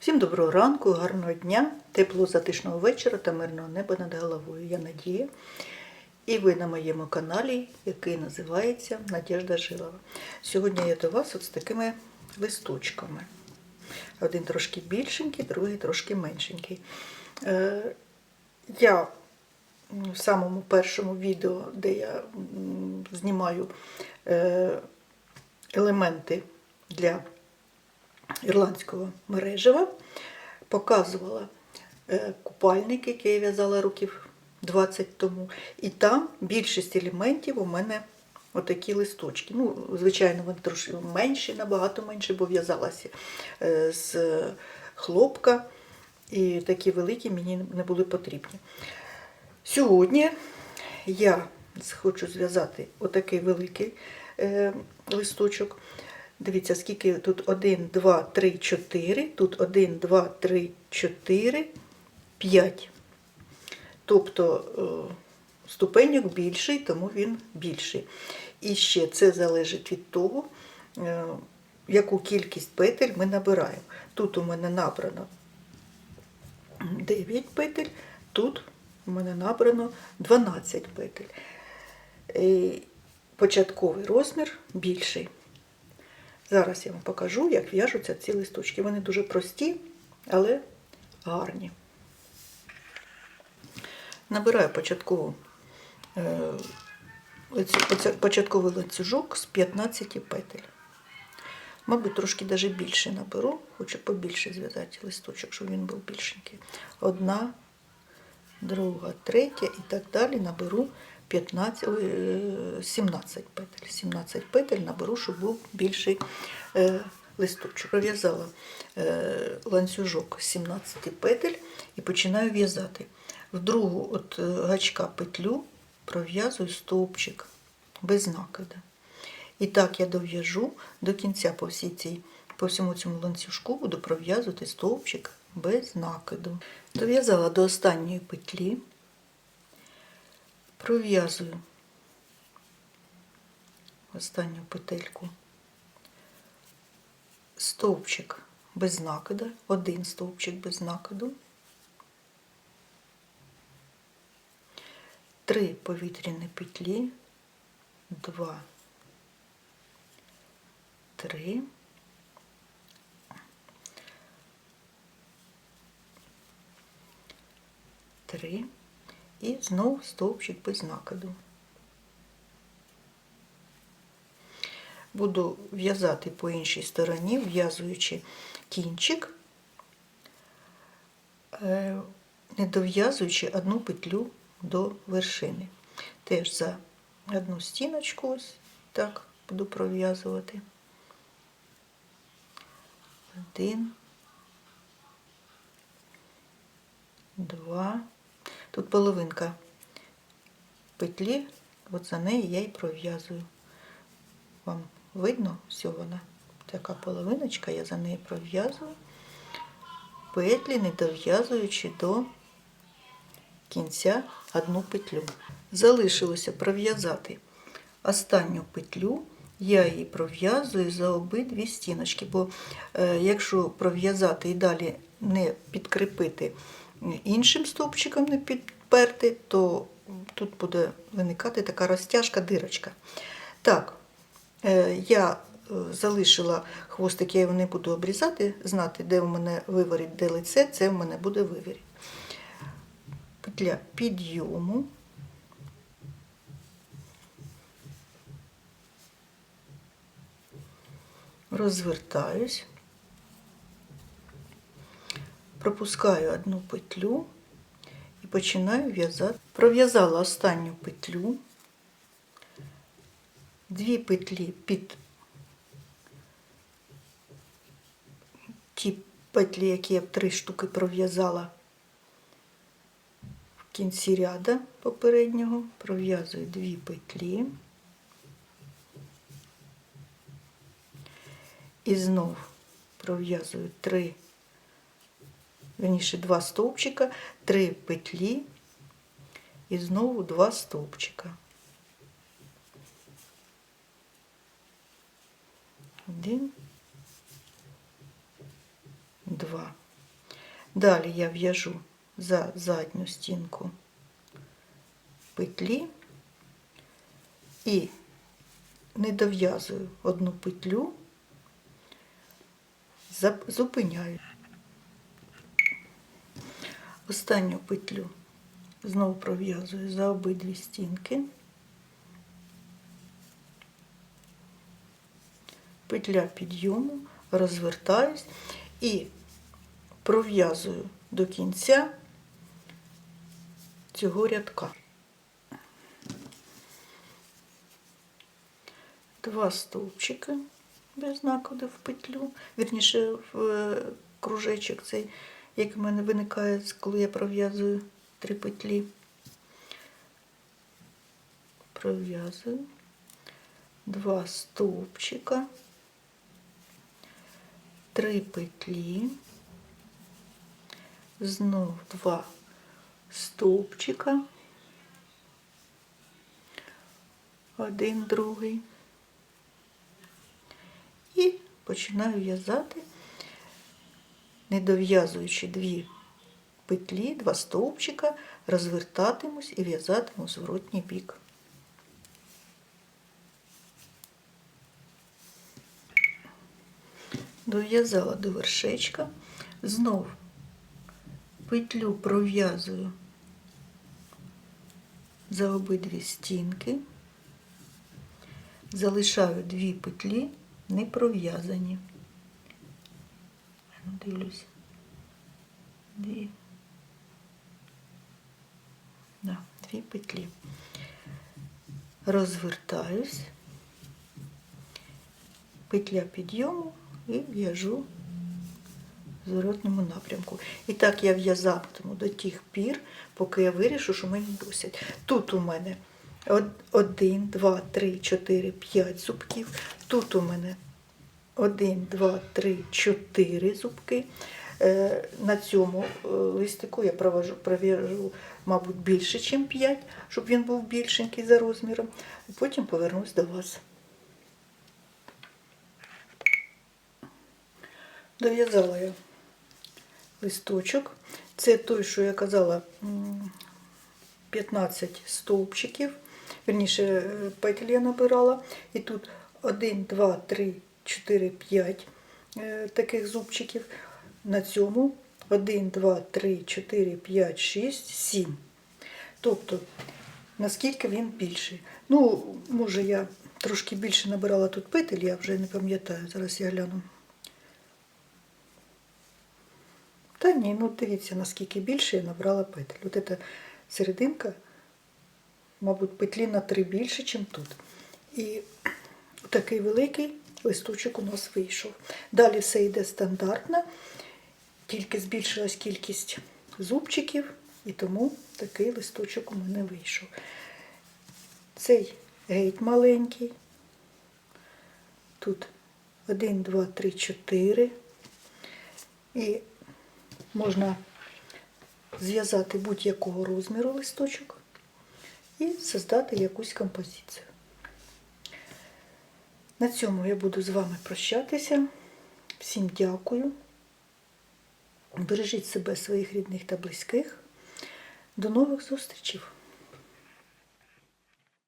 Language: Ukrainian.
Всім доброго ранку, гарного дня, теплого затишного вечора та мирного неба над головою. Я Надія. І ви на моєму каналі, який називається Надежда Жилова. Сьогодні я до вас от з такими листочками. Один трошки більшенький, другий трошки меншенький. Е, Я в самому першому відео, де я знімаю е, елементи для ірландського мережева, показувала е, купальник, який я в'язала років 20 тому. І там більшість елементів у мене отакі листочки. Ну, звичайно, вони трошки менші, набагато менші, бо в'язалася е, з хлопка. І такі великі мені не були потрібні. Сьогодні я хочу зв'язати отакий великий е, листочок. Дивіться, скільки тут 1, 2, 3, 4, тут 1, 2, 3, 4, 5. Тобто е, ступеньок більший, тому він більший. І ще це залежить від того, е, яку кількість петель ми набираємо. Тут у мене набрано 9 петель, тут у мене набрано 12 петель. І початковий розмір більший. Зараз я вам покажу, як в'яжуться ці листочки. Вони дуже прості, але гарні. Набираю початкову, е, початковий ланцюжок з 15 петель. Мабуть, трошки навіть більше наберу, хочу побільше зв'язати листочок, щоб він був більшенький. Одна, друга, третя і так далі наберу 15, е, 17 петель. 17 петель наберу, щоб був більший е, листочок. Пров'язала е, ланцюжок 17 петель і починаю в'язати. В другу от е, гачка петлю пров'язую стовпчик без накида. І так я дов'яжу до кінця по, всій цій, по всьому цьому ланцюжку буду пров'язувати стовпчик без накиду. Дов'язала до останньої петлі, пров'язую останню петельку. Стовпчик без накида, один стовпчик без накиду, три повітряні петлі, два, три, три і знову стовпчик без накиду. Буду в'язати по іншій стороні, в'язуючи кінчик, е, не дов'язуючи одну петлю до вершини. Теж за одну стіночку ось так буду пров'язувати. Один, два. Тут половинка петлі, от за неї я і пров'язую. Вам видно, все вона така половиночка, я за неї пров'язую, петлі не дов'язуючи до кінця одну петлю. Залишилося пров'язати останню петлю, я її пров'язую за обидві стіночки, бо е, якщо пров'язати і далі не підкріпити іншим стовпчиком, не підперти, то тут буде виникати така розтяжка, дирочка. Так, Е, Я е, залишила хвостик, я його не буду обрізати, знати, де у мене виворіт, де лице, це в мене буде виворіт. Петля підйому. Розвертаюсь, пропускаю одну петлю і починаю в'язати. Пров'язала останню петлю. Дві петлі під ті петлі, які я три штуки пров'язала в кінці ряда попереднього, пров'язую дві петлі. І знов пров'язую три, верніше два стовпчика, три петлі і знову два стовпчика. Один, два. Далі я в'яжу за задню стінку петлі і не дов'язую одну петлю, зупиняю. Останню петлю знову пров'язую за обидві стінки. Петля підйому, розвертаюсь і пров'язую до кінця цього рядка. Два стовпчики без накиду в петлю, вірніше в е, кружечок цей, який в мене виникає, коли я пров'язую три петлі. Пров'язую два стовпчика, три петлі, знов два стовпчика, один другий. І починаю в'язати, не дов'язуючи дві петлі, два стовпчика, розвертатимусь і в'язатиму зворотній бік. Дов'язала до вершечка, знов петлю пров'язую за обидві стінки, залишаю дві петлі не пров'язані. Дивлюсь. Дві. Да, дві петлі. Розвертаюсь, петля підйому і в'яжу в зворотному напрямку. І так я в'язатиму до тих пір, поки я вирішу, що мені досить. Тут у мене од- один, два, три, чотири, п'ять зубків. Тут у мене один, два, три, чотири зубки. Е, На цьому е, листику я провожу, пров'яжу, мабуть, більше, ніж 5, щоб він був більшенький за розміром. Потім повернусь до вас. Дов'язала я листочок. Це той, що я казала, 15 стовпчиків. Вірніше, е, петель я набирала. І тут 1, 2, 3, 4, 5 е, таких зубчиків. На цьому 1, 2, 3, 4, 5, 6, 7. Тобто, наскільки він більший. Ну, може, я трошки більше набирала тут петель, я вже не пам'ятаю. Зараз я гляну. Та ні, ну дивіться, наскільки більше я набрала петель. От ця серединка, мабуть, петлі на три більше, ніж тут. І такий великий листочок у нас вийшов. Далі все йде стандартно, тільки збільшилась кількість зубчиків, і тому такий листочок у мене вийшов. Цей геть маленький. Тут 1, 2, 3, 4. І можна зв'язати будь-якого розміру листочок і создати якусь композицію. На цьому я буду з вами прощатися. Всім дякую. Бережіть себе, своїх рідних та близьких. До нових зустрічей!